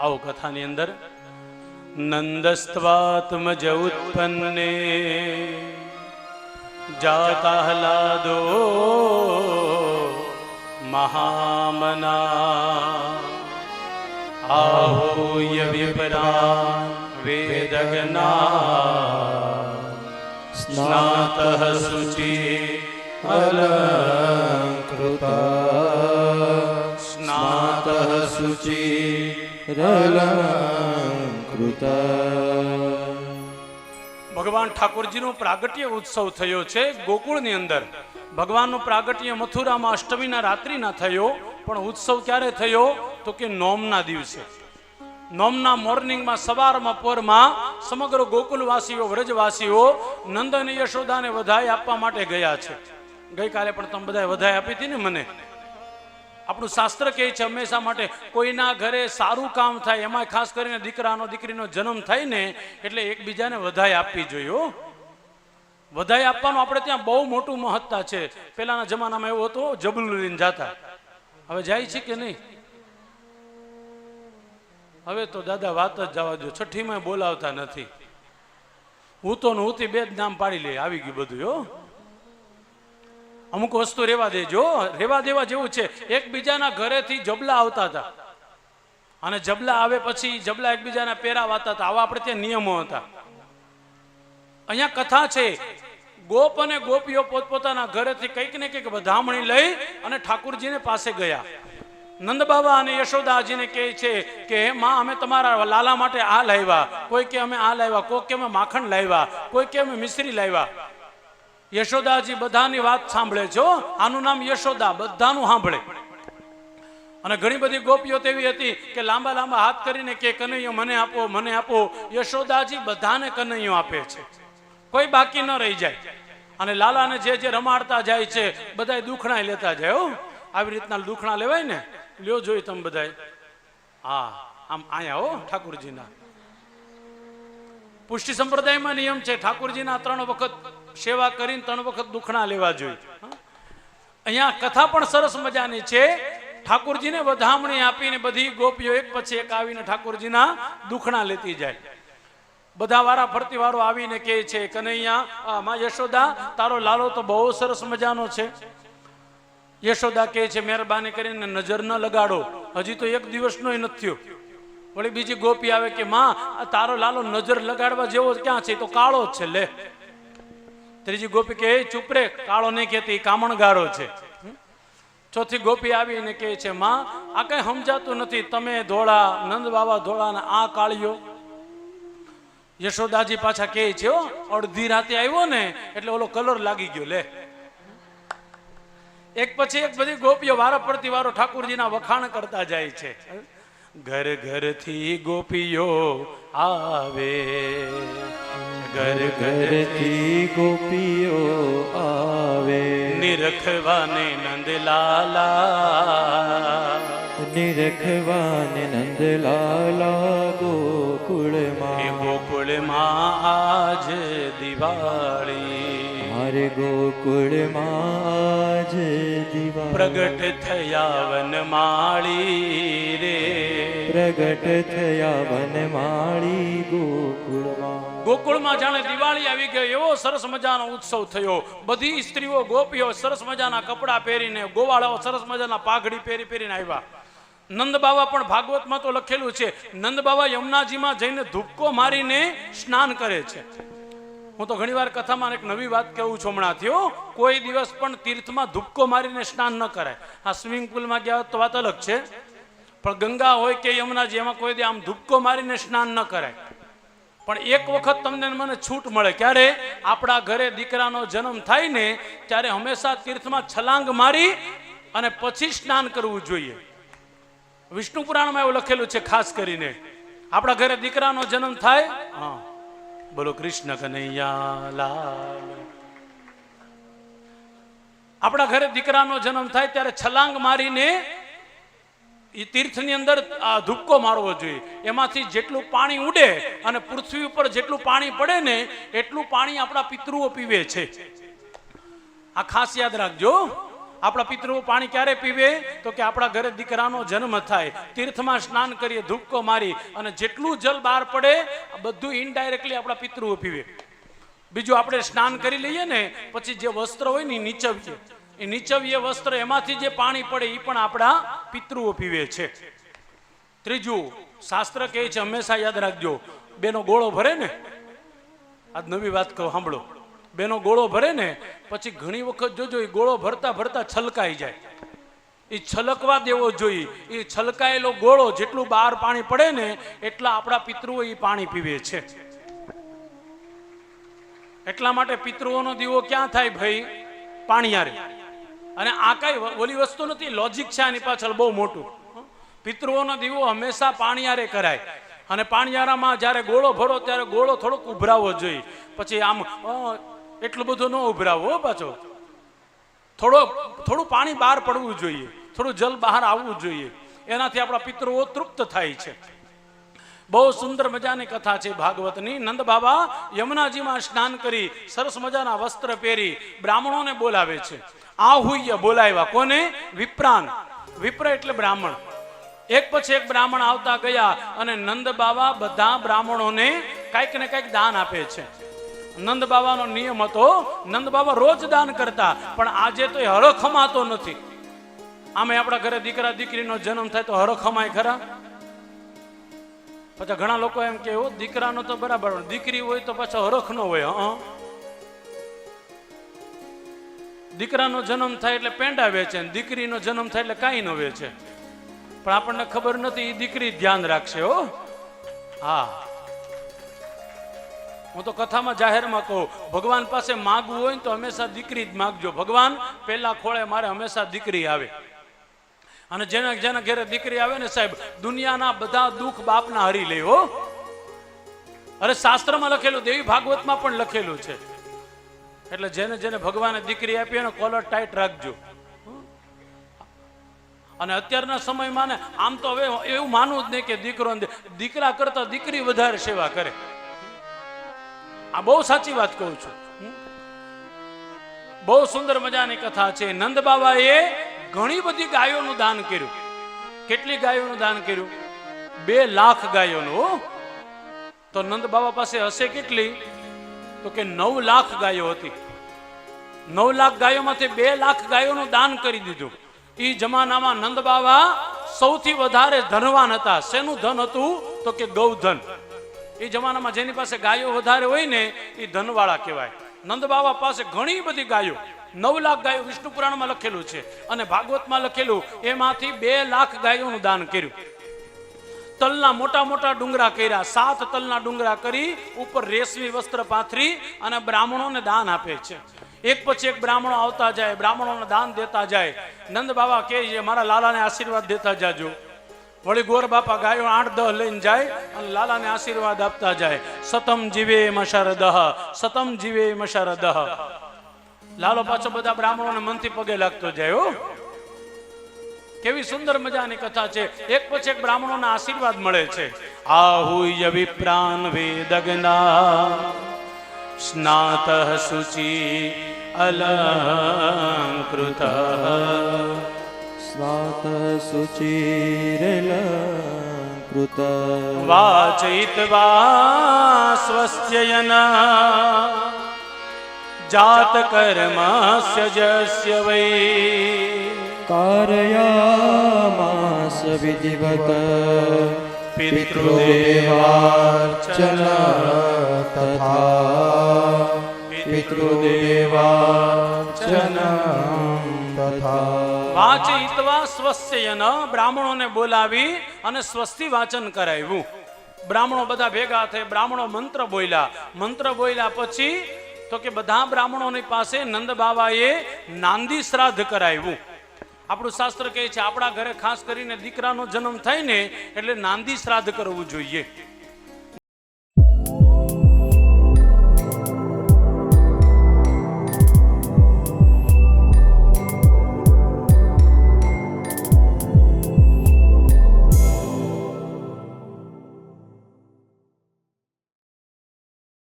આવો કથાની અંદર. નંદસ્વાત્મજ ઉત્પન્ને જાતાહલાદો મહામના. આહોય વિપરા વેદગના સ્નાત શુચિ અલંકૃત. સ્નાત શુચિ રલંકૃતા ભગવાન ઠાકોરજીનો પ્રાગટ્ય ઉત્સવ થયો છે ગોકુળની અંદર. ભગવાનનો પ્રાગટ્ય મથુરામાં અષ્ટમીના રાત્રિના થયો, પણ ઉત્સવ ક્યારે થયો? તો કે નોમના દિવસે. નોમના મોર્નિંગમાં, સવારમાં, પોરમાં સમગ્ર ગોકુલવાસીઓ, વ્રજવાસીઓ નંદ અને યશોદાને વધાઈ આપવા માટે ગયા છે. ગઈકાલે પણ તમે બધાએ વધાઈ આપી હતી ને મને? આપણું શાસ્ત્ર કહે છે, હંમેશા માટે કોઈના ઘરે સારું કામ થાય એમાં ખાસ કરીને દીકરાનો દીકરીનો જન્મ થાય ને, એટલે એકબીજાને વધાઈ આપવી જોઈએ, હો. વધાઈ આપવાનું આપણે ત્યાં બહુ મોટું મહત્તા છે. પેલાના જમાનામાં એવું હતું જબલું લઈને જાતા. હવે જાય છે કે નહીં? હવે તો દાદા વાત જ જવા દો છઠ્ઠીમાં બોલાવતા નથી. હું તો હું બે જ નામ પાડી લે આવી ગયું બધું, હો. અમુક વસ્તુ રેવા દેજો. રેવા દેવા જેવું છે. એકબીજાના ઘરેથી જબલા આવતા હતા. અને જબલા આવે પછી જબલા એકબીજાના પહેરાવાતા હતા. આવા આપણે ત્યાં નિયમો હતા. અહીંયા કથા છે. ગોપ અને ગોપીઓ પોતપોતાના ઘરેથી કંઈક ને કંઈક વધામણી લઈ અને ઠાકુરજીને પાસે ગયા. નંદ બાબા અને યશોદાજીને કહે છે કે, માં, અમે તમારા લાલા માટે આ લાવ્યા કોઈ કે અમે આ લાવ્યા કોઈ કે અમે માખણ લાવ્યા. કોઈ કે અમે મિશ્રી લાવ્યા. યશોદાજી બધાની વાત સાંભળે છો આનું નામ યશોદા, બધાનું સાંભળે. અને ઘણી બધી ગોપીઓ તેવી હતી કે લાંબા લાંબા હાથ કરીને કે કનૈયો મને આપો મને આપો. યશોદાજી બધાને કનૈયો આપે છે. કોઈ બાકી ન રહી જાય. અને લાલાને જે જે રમાડતા જાય છે બધા દુખણા લેતા જાય, હો. આવી રીતના દુખણા લેવાય ને, લ્યો જોઈ તમે બધાય. હા, આમ આયા હો, ઠાકુરજીના. પુષ્ટિ સંપ્રદાયમાં નિયમ છે, ઠાકુરજીના ત્રણ વખત સેવા કરીને ત્રણ વખત દુખણા લેવા જોઈએ. અહીંયા કથા પણ સરસ મજાની છે. ઠાકોરજીને વધામણી આપીને બધી ગોપીઓ એક પછી એક આવીને ઠાકોરજીના દુખણા લેતી જાય. બધા વારા ફરતી વારો આવીને કહે છે, કનૈયા માં યશોદા, તારો લાલો તો બહુ સરસ મજાનો છે. યશોદા કહે છે, મહેરબાની કરીને નજર ન લગાડો. હજી તો એક દિવસનો નથી થયો. વળી બીજી ગોપી આવે કે, માં તારો લાલો નજર લગાડવા જેવો ક્યાં છે? તો કાળો જ છે, લે. ત્રીજી ગોપી કે "એ ચૂપ રે કાળો નહીં કહેતી કામણગારો છે. ચોથી ગોપી આવીને કહે છે માં આ કઈ સમજાતું નથી તમે ધોળા નંદ બાબા ધોળા આ કાળિયો યશોદાજી પાછા કહે છે "હો, અડધી રાતે આવ્યો ને એટલે ઓલો કલર લાગી ગયો લે. એક પછી એક બધી ગોપીઓ વારા પડતી વારો ઠાકુરજીના વખાણ કરતા જાય છે. ઘર ઘરથી ગોપીઓ આવે. ઘર ઘર ઘરથી ગોપીઓ આવે. નિરખવાને નંદલાલા. નિરખવાને નંદલાલા ગોકુળમાં. ગોકુળમાં આજ દિવાળી મારે ગોકુળમાં આજ દિવા. પ્રગટ થયા વનમાળી રે. પ્રગટ થયા વનમાળી ગોકુળમાં ગોકુળમાં જાણે દિવાળી આવી ગઈ એવો સરસ મજાનો ઉત્સવ થયો. બધી સ્ત્રીઓ ગોપીઓ સરસ મજાના કપડાં પહેરીને ગોવાળાઓ સરસ મજાના પાઘડી પહેરી પહેરીને આવ્યા. નંદ બાબા પણ ભાગવતમાં તો લખેલું છે નંદ બાબા યમુનાજીમાં જઈને ધુપકો મારીને સ્નાન કરે છે. હું તો ઘણીવાર કથામાં એક નવી વાત કહું છું હમણાંથી થયો કોઈ દિવસ પણ તીર્થમાં ધુપકો મારીને સ્નાન ન કરાય. આ સ્વિમિંગ પુલમાં ગયા તો વાત અલગ છે. પણ ગંગા હોય કે યમુના એમાં કોઈ દે આમ ધુપકો મારીને સ્નાન ન કરાય. પણ એક વખત તમને મને છૂટ મળે. ક્યારે? આપણા ઘરે દીકરાનો જન્મ થાય ને, ત્યારે હંમેશા તીર્થમાં છલાંગ મારી અને પછી સ્નાન કરવું જોઈએ. વિષ્ણુ પુરાણમાં એવું લખેલું છે ખાસ કરીને. આપણા ઘરે દીકરાનો જન્મ થાય? હા. બોલો કૃષ્ણ કનૈયા લાલ. આપણા ઘરે દીકરાનો જન્મ થાય ત્યારે છલાંગ મારીને એ તીર્થની અંદર આ ધુક્કો મારવો જોઈએ. એમાંથી જેટલું પાણી ઉડે અને પૃથ્વી ઉપર જેટલું પાણી પડે ને એટલું પાણી આપણા પિતૃઓ પીવે છે. આ ખાસ યાદ રાખજો. આપણા પિતૃઓ પાણી ક્યારે પીવે? તો કે આપણા ઘરે દીકરાનો જન્મ થાય. તીર્થમાં સ્નાન કરીએ, ધૂપકો મારી અને જેટલું જલ બહાર પડે બધું ઇનડાયરેક્ટલી આપણા પિતૃઓ પીવે. બીજું આપણે સ્નાન કરી લઈએ ને, પછી જે વસ્ત્ર હોય ને નીચવીએ. એ નીચવીએ વસ્ત્ર, એમાંથી જે પાણી પડે એ પણ આપણા પિતૃઓ પીવે છે. ત્રીજું, શાસ્ત્ર કહે છે, હંમેશા યાદ રાખજો, બેનો ગોળો ભરે ને? આજ નવી વાત કહો, સાંભળો. બેનો ગોળો ભરે ને, પછી ઘણી વખત જોજો એ ગોળો ભરતા ભરતા છલકાઈ જાય. એ છલકવા દેવો જોઈએ. એ છલકાયેલો ગોળો જેટલું બહાર પાણી પડે ને, એટલા આપણા પિતૃઓ એ પાણી પીવે છે. એટલા માટે પિતૃઓનો દીવો ક્યાં થાય ભાઈ? પાણીયારે. અને આ કઈ ઓલી વસ્તુ નથી લોજિક છે આની પાછળ, બહુ મોટું. પિતૃઓનો દીવો હંમેશા પાણીયારે કરાય. અને પાણીયારામાં જ્યારે ગોળો ભરો, ત્યારે ગોળો થોડોક ઉભરાવો જોઈએ. પછી આમ એટલું બધું ન ઉભરાવો પાછો. થોડો, થોડું પાણી બહાર પડવું જોઈએ. થોડું જલ બહાર આવવું જોઈએ. એનાથી આપણા પિતૃઓ તૃપ્ત થાય છે. બહુ સુંદર મજાની કથા છે ભાગવતની. નંદ બાબા યમુનાજીમાં સ્નાન કરી સરસ મજાના વસ્ત્ર પહેરી બ્રાહ્મણોને બોલાવે છે. આહુય બોલાવ્યા. કોને? વિપ્રાન. વિપ્ર એટલે બ્રાહ્મણ. એક પછી એક બ્રાહ્મણ આવતા ગયા અને નંદ બાબા બધા બ્રાહ્મણોને કાંઈક ને કાંઈક દાન આપે છે. નંદ બાબાનો નિયમ હતો નંદ બાબા રોજ દાન કરતા પણ આજે તો એ હરખમાતો નથી. આમે આપણા ઘરે દીકરા દીકરીનો જન્મ થાય તો હરખમાય ખરા? પછી ઘણા લોકો એમ કે "ઓ, દીકરાનો તો બરાબર દીકરી હોય તો પાછો હરખ ન હોય હં દીકરાનો જન્મ થાય એટલે પેંડા વેચે દીકરીનો જન્મ થાય એટલે કાંઈ ન વેચે. પણ આપણને ખબર નથી એ દીકરી ધ્યાન રાખશે હો. હા. હું તો કથામાં જાહેરમાં કહું, ભગવાન પાસે માગવું હોય ને તો હંમેશા દીકરી જ માગજો. ભગવાન, પહેલા ખોળે મારે હંમેશા દીકરી આવે. અને જેના જેના ઘરે દીકરી આવે ને સાહેબ, દુનિયાના બધા દુઃખ બાપના હરી લે, હો. અરે શાસ્ત્રમાં લખેલું, દેવી ભાગવતમાં પણ લખેલું છે. એટલે જેને જેને ભગવાને દીકરી આપી એને કોલર ટાઈટ રાખજો. અને અત્યારના સમયમાં ને, આમ તો હવે એવું માનવું જ નહીં કે દીકરો દીકરા કરતા દીકરી વધારે સેવા કરે. આ બહુ સાચી વાત કહું છું. બહુ સુંદર મજાની કથા છે. નંદ બાબાએ ઘણી બધી ગાયોનું દાન કર્યું. કેટલી ગાયોનું દાન કર્યું? બે લાખ ગાયોનું. તો નંદ બાબા પાસે હશે કેટલી? તો કે નવ લાખ ગાયો હતી. નવ લાખ ગાયોમાંથી બે લાખ ગાયોનું દાન કરી દીધું. એ જમાનામાં નંદ બાબા સૌથી વધારે ધનવાન હતા. શેનું ધન હતું? તો કે ગૌધન. એ જમાનામાં જેની પાસે ગાયો વધારે હોય ને, એ ધનવાળા કહેવાય. નંદ બાબા પાસે ઘણી બધી ગાયો. નવ લાખ ગાયો વિષ્ણુ પુરાણમાં લખેલું છે. અને ભાગવતમાં લખેલું, એમાંથી બે લાખ ગાયોનું દાન કર્યું. તલના મોટા મોટા ડુંગરા કર્યા. સાત તલના ડુંગરા કરી, ઉપર રેશમી વસ્ત્ર પાથરી અને બ્રાહ્મણોને દાન આપે છે. એક પછી એક બ્રાહ્મણો આવતા જાય, બ્રાહ્મણોને દાન દેતા જાય. નંદ બાબા કહે છે, મારા લાલાને આશીર્વાદ દેતા જાજો. વળી ગોર બાપા ગાયો આઠ દહ લઈને જાય અને લાલાને આશીર્વાદ આપતા જાય. સતમ જીવે મશારદહ સતમ જીવે મશારદહ લાલો પાછો બધા બ્રાહ્મણોને મનથી પગે લાગતો જાય હો. કેવી સુંદર મજાની કથા છે. એક પછી એક બ્રાહ્મણોના આશીર્વાદ મળે છે. આહુય વિપ્રાન વેદગના સ્નાત સુચિ અલંકૃત. स्नातशुचिरलङ्कृत वाचयित्वा स्वस्त्ययना जातकर्मास्य जस्य वै कारयामास विधिवत पितृदेवार्चन तथा વાચયિત્વા સ્વસ્યયન બ્રાહ્મણોને બોલાવી અને સ્વસ્તિ વાચન કરાવ્યું બ્રાહ્મણો બધા ભેગા થઈ બ્રાહ્મણો મંત્ર બોલ્યા મંત્ર બોલ્યા પછી તો કે બધા બ્રાહ્મણોની પાસે નંદ બાબાએ નાંદી શ્રાદ્ધ કરાવ્યું આપણું શાસ્ત્ર કહે છે આપણા ઘરે ખાસ કરીને દીકરાનો જન્મ થાય ને એટલે નાંદી શ્રાદ્ધ કરવું જોઈએ